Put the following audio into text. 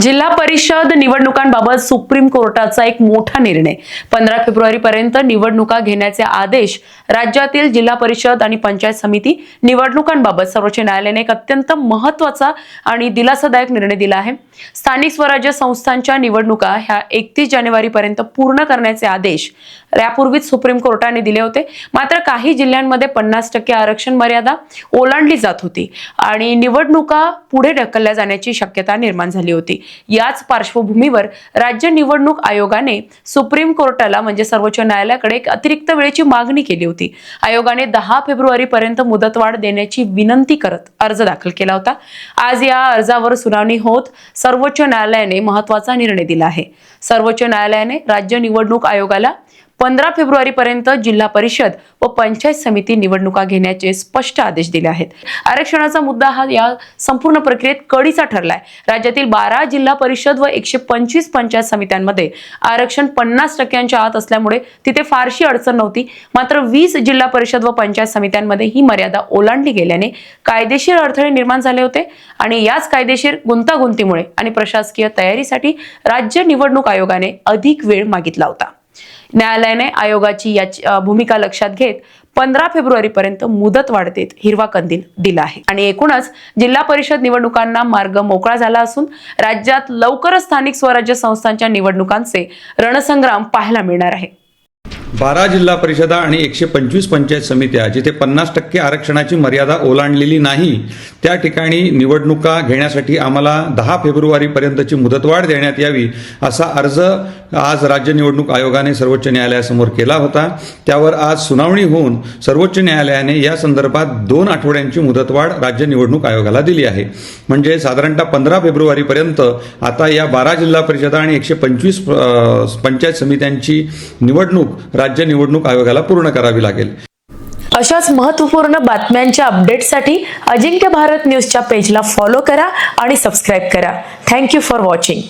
जिल्हा परिषद निवडणुकांबाबत सुप्रीम कोर्टाचा एक मोठा निर्णय. पंधरा फेब्रुवारी पर्यंत निवडणुका घेण्याचे आदेश राज्यातील जिल्हा परिषद आणि पंचायत समिती निवडणुकांबाबत सर्वोच्च न्यायालयाने एक अत्यंत महत्त्वाचा आणि दिलासादायक निर्णय दिला आहे. स्थानिक स्वराज्य संस्थांच्या निवडणुका ह्या एकतीस जानेवारी पर्यंत पूर्ण करण्याचे आदेश यापूर्वीच सुप्रीम कोर्टाने दिले होते. मात्र काही जिल्ह्यांमध्ये पन्नास टक्के आरक्षण मर्यादा ओलांडली जात होती आणि निवडणुका पुढे ढकलल्या जाण्याची शक्यता निर्माण झाली होती. याच पार्श्वभूमीवर राज्य निवडणूक आयोगाने सुप्रीम कोर्टाला म्हणजे सर्वोच्च न्यायालयाकडे एक अतिरिक्त वेळेची मागणी केली होती. आयोगाने दहा फेब्रुवारी पर्यंत मुदतवाढ देण्याची विनंती करत अर्ज दाखल केला होता. आज या अर्जावर सुनावणी होत सर्वोच्च न्यायालयाने महत्त्वाचा निर्णय दिला आहे. सर्वोच्च न्यायालयाने राज्य निवडणूक आयोगाला पंधरा फेब्रुवारीपर्यंत जिल्हा परिषद व पंचायत समिती निवडणुका घेण्याचे स्पष्ट आदेश दिले आहेत. आरक्षणाचा मुद्दा हा या संपूर्ण प्रक्रियेत कडीचा ठरलाय. राज्यातील बारा जिल्हा परिषद व एकशे पंचवीस पंचायत समित्यांमध्ये आरक्षण पन्नास टक्क्यांच्या आत असल्यामुळे तिथे फारशी अडचण नव्हती. मात्र वीस जिल्हा परिषद व पंचायत समित्यांमध्ये ही मर्यादा ओलांडली गेल्याने कायदेशीर अडथळे निर्माण झाले होते आणि याच कायदेशीर गुंतागुंतीमुळे आणि प्रशासकीय तयारीसाठी राज्य निवडणूक आयोगाने अधिक वेळ मागितला होता. न्यायालयाने आयोगाची याची भूमिका लक्षात घेत पंधरा फेब्रुवारी पर्यंत मुदत वाढतेत हिरवा कंदील दिला आहे. आणि एकूणच जिल्हा परिषद निवडणुकांना मार्ग मोकळा झाला असून राज्यात लवकरच स्थानिक स्वराज्य संस्थांच्या निवडणुकांचे रणसंग्राम पाहायला मिळणार आहे. बारा जिल्हा परिषदा आणि एकशे पंचवीस पंचायत समित्या जिथे पन्नास टक्के आरक्षणाची मर्यादा ओलांडलेली नाही त्या ठिकाणी निवडणुका घेण्यासाठी आम्हाला दहा फेब्रुवारीपर्यंतची मुदतवाढ देण्यात यावी असा अर्ज आज राज्य निवडणूक आयोगाने सर्वोच्च न्यायालयासमोर केला होता. त्यावर आज सुनावणी होऊन सर्वोच्च न्यायालयाने या संदर्भात दोन आठवड्यांची मुदतवाढ राज्य निवडणूक आयोगाला दिली आहे. म्हणजे साधारणतः पंधरा फेब्रुवारीपर्यंत आता या बारा जिल्हा परिषदा आणि एकशे पंचवीस पंचायत समित्यांची निवडणूक राज्य निवडणूक आयोगाला पूर्ण करावी लागेल. अशाच महत्त्वपूर्ण बातम्यांच्या अपडेटसाठी अजिंक्य भारत न्यूजच्या पेजला फॉलो करा आणि सबस्क्राईब करा. Thank you for watching.